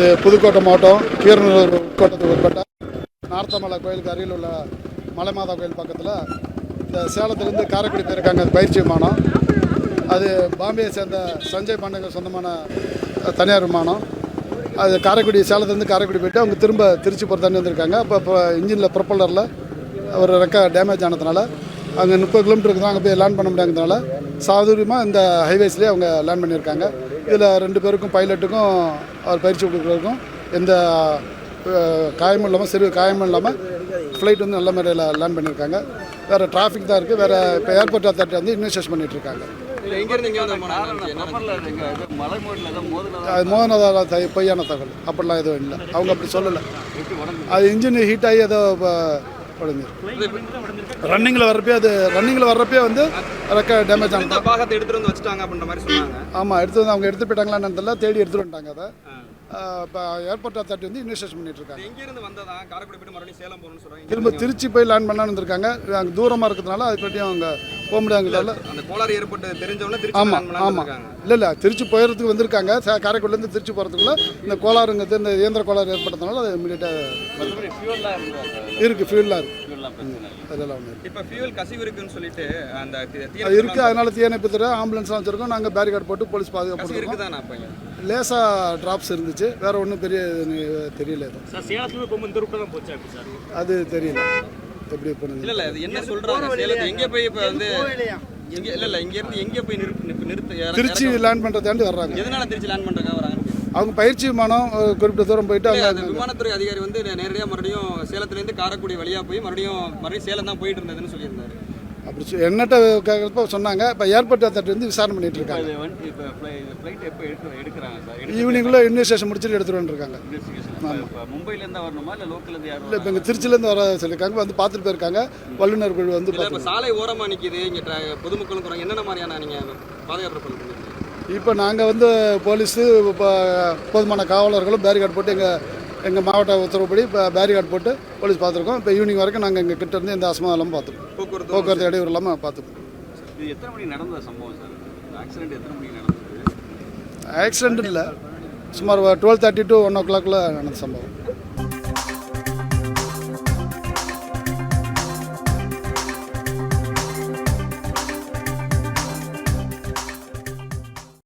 இது புதுக்கோட்டை மாவட்டம் கீரனூர் கோட்டத்துக்கு உட்பட்ட நார்த்தமலை கோயிலுக்கு அருகில் உள்ள மலைமாதா கோயில் பக்கத்தில் இந்த சேலத்துலேருந்து காரைக்குடி போயிருக்காங்க. அது பயிற்சி விமானம். அது பாம்பேயை சேர்ந்த சஞ்சய் பாண்டங்க சொந்தமான தனியார் விமானம். அது காரைக்குடி சேலத்துலேருந்து காரைக்குடி போயிட்டு அவங்க திரும்ப திருச்சி போகிறதாண்டி வந்திருக்காங்க. அப்போ இப்போ இன்ஜினில் ப்ரொப்பல்லரில் ஒரு ரெக்க டேமேஜ் ஆனதுனால அங்கே முப்பது கிலோமீட்டருக்கு தான் அங்கே போய் லேண்ட் பண்ண முடியாததுனால சாதுரியமாக இந்த ஹைவேஸ்லேயே அவங்க லேண்ட் பண்ணியிருக்காங்க. இதில் ரெண்டு பேருக்கும் பைலட்டுக்கும் அவர் பயிற்சி கொடுக்குறதுக்கும் எந்த காயமும் இல்லாமல் சிறு காயமும் இல்லாமல் ஃப்ளைட் வந்து நல்ல முறையில் லேண்ட் பண்ணியிருக்காங்க. வேறு டிராஃபிக் தான் இருக்குது வேறு இப்போ ஏர்போர்ட் அத்தாரிட்டி வந்து ஏதோ மோதுனதா அது மோகனதால த பொய்யான தகவல். அப்படிலாம் எதுவும் இல்லை. அவங்க அப்படி சொல்லலை. அது இன்ஜின் ஹீட் ஆகி ஏதோ உடஞ்சி ரன்னிங்கில் வர்றப்பே அது ரன்னிங்கில் வர்றப்பே வந்து ரெக்க டேமேஜ் இந்த பாகத்தை எடுத்துட்டு வந்து வச்சுட்டாங்க அப்படின்ற மாதிரி சொன்னாங்க. ஆமாம் எடுத்து வந்து அவங்க எடுத்து போயிட்டாங்களான்னு தெரியல. தேடி எடுத்துட்டு வந்துட்டாங்க அதை. இப்போ ஏர்போர்ட் அத்தாரிட்டி வந்து இன்வெஸ்டேஷன் பண்ணிட்டு இருக்காங்க. எங்கேருந்து வந்ததா காரைக்குடி போயிட்டு மறுபடியும் சேலம் போகணும்னு சொல்றாங்க. திரும்ப திருச்சி போய் லேண்ட் பண்ணலான்னு இருந்திருக்காங்க அங்கே தூரமாக இருக்கிறதுனால அதுக்காட்டியும் அவங்க போக முடியாங்கிறதால அந்த கோளாறு ஏற்பட்டு தெரிஞ்சவொடனே திருச்சி ஆமாம் ஆமாம். இல்லை இல்லை திருச்சி போயிடறதுக்கு வந்திருக்காங்க. காரைக்குடிலேருந்து திருச்சி போகிறதுக்குள்ள இந்த கோளாறுங்கிறது இந்த இயந்திர கோளாறு ஏற்பட்டதுனால அது இமீடியட்டாக இருக்குது ஃபியூலாக இருக்குது அதெல்லாம் இப்ப ஃபியூல் கசிவு இருக்குன்னு சொல்லிட்டு அந்த இருக்குது அதனால தீயணைப்பு துறை ஆம்புலன்ஸ்லாம் வச்சுருக்கோம். நாங்கள் பேரிகார்டு போட்டு போலீஸ் பாதுகாப்பு இருக்குதானா இங்க? லேசாக ட்ராப்ஸ் இருந்துச்சு. வேற ஒன்றும் பெரிய தெரியல அது தெரியல. எப்படி இல்ல பண்ணுது. இல்ல அது என்ன சொல்றாங்க? சேலத்து எங்க போய் இப்ப வந்து எங்க இல்ல இல்ல இங்க இருந்து எங்க போய் நிறுத்து நிறுத்து- திருச்சி லேண்ட் பண்ணுறதாண்டி வர்றாங்க. எதனால திருச்சி லேண்ட் பண்றாங்க வராங்க அவங்க பயிற்சி விமானம் குறிப்பிட்ட தூரம் போயிட்டு அவங்க அந்த விமானத்துறை அதிகாரி வந்து நேரடியா மறுபடியும் சேலத்துல இருந்து காரைக்குடி வழியா போய் மறுபடியும் மறுபடியும் சேலம் தான் போயிட்டு இருந்ததுன்னு சொல்லியிருந்தாரு. அப்படி சொ- என்னட்ட கேட்குறப்ப சொன்னாங்க. இப்போ ஏர்போர்ட் அத்தாரிட்டி வந்து விசாரணை பண்ணிட்டு இருக்காங்க. ஈவினிங்குள்ளே இன்வெஸ்டேஷன் முடிச்சுட்டு எடுத்துகிட்டு இப்போ மும்பைலேருந்து வரணுமா? இல்லை லோக்கல்லேருந்து இல்லை இப்போ இங்கே திருச்சிலேருந்து வர சொல்லியிருக்காங்க வந்து பார்த்துட்டு போயிருக்காங்க. வல்லுநர் குழு வந்து சாலை ஓரமா நிக்குது. இங்க குறைங்க. என்னென்ன மாதிரியான நீங்க பாதுகாப்பு பண்ணுறீங்க இப்போ நாங்கள் வந்து போலீஸு இப்போ போதுமான காவலர்களும் பேரிகார்டு போட்டு எங்கள் எங்கள் மாவட்ட உத்தரவுப்படி இப்போ பேரிகார்டு போட்டு போலீஸ் பார்த்துருக்கோம். இப்போ ஈவினிங் வரைக்கும் நாங்கள் எங்கள் கிட்ட இருந்து எந்த அசமாதம் இல்லாமல் பார்த்துருக்கோம் போக்குவரத்து போக்குவரத்து இடையூறு இல்லாமல் பார்த்துருக்கோம் இது எத்தனை மணி நடந்த சம்பவம் சார்? ஆக்சிடென்ட் எத்தனை மணிக்கு நடந்தது? ஆக்சிடென்ட் இல்லை. சுமார் டுவெல் தேர்ட்டி டு ஒன் ஓ கிளாக்கில் நடந்த சம்பவம்.